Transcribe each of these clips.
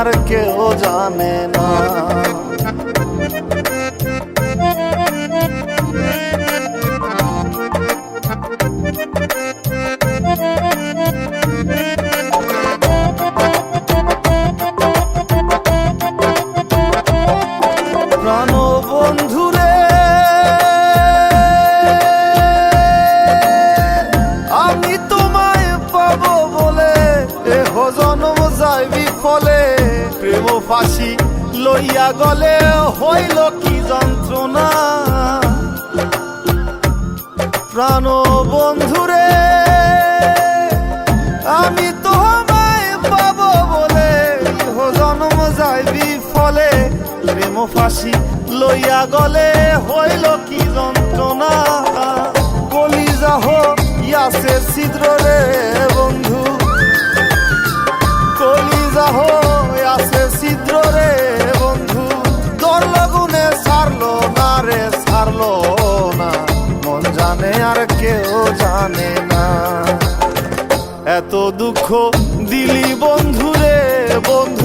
আর কেউ জানে না। জনম যাই বিফলে। প্রেম ফাঁসি, লইয়া গলে হইল কি যন্ত্রণা? প্রাণ বন্ধুরে, আমি তোমায় পাবো বলে জন্ম যাই বিফলে প্রেম ফাঁসি, লইয়া গলে হইল কি যন্ত্রণা? জানে আর কেউ জানে না। এত দুঃখ দিলি বন্ধুরে বন্ধু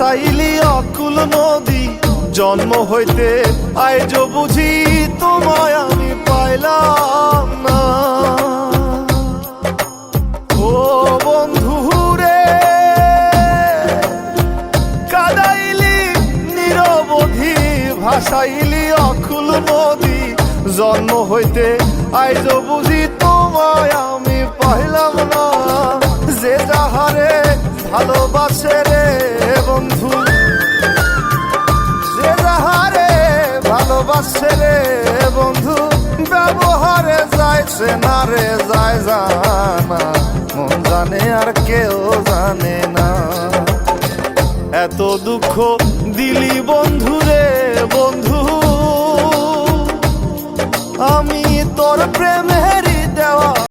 ভাসাইলি অকুল নদী, জন্ম হইতে আইজ বুঝি তোমায় আমি পাইলাম না। ও বন্ধুরে কাদাইলি নিরবধি, ভাসাইলি অকুল নদী, জন্ম হইতে আইজ বুঝি ভালোবাসে ছেলে, বন্ধু, ব্যবহারে যাইছে না রে, যায় জানা। মন জানে আর কেউ জানে না। এত দুঃখ দিলি বন্ধু রে, বন্ধু। আমি তোর প্রেমে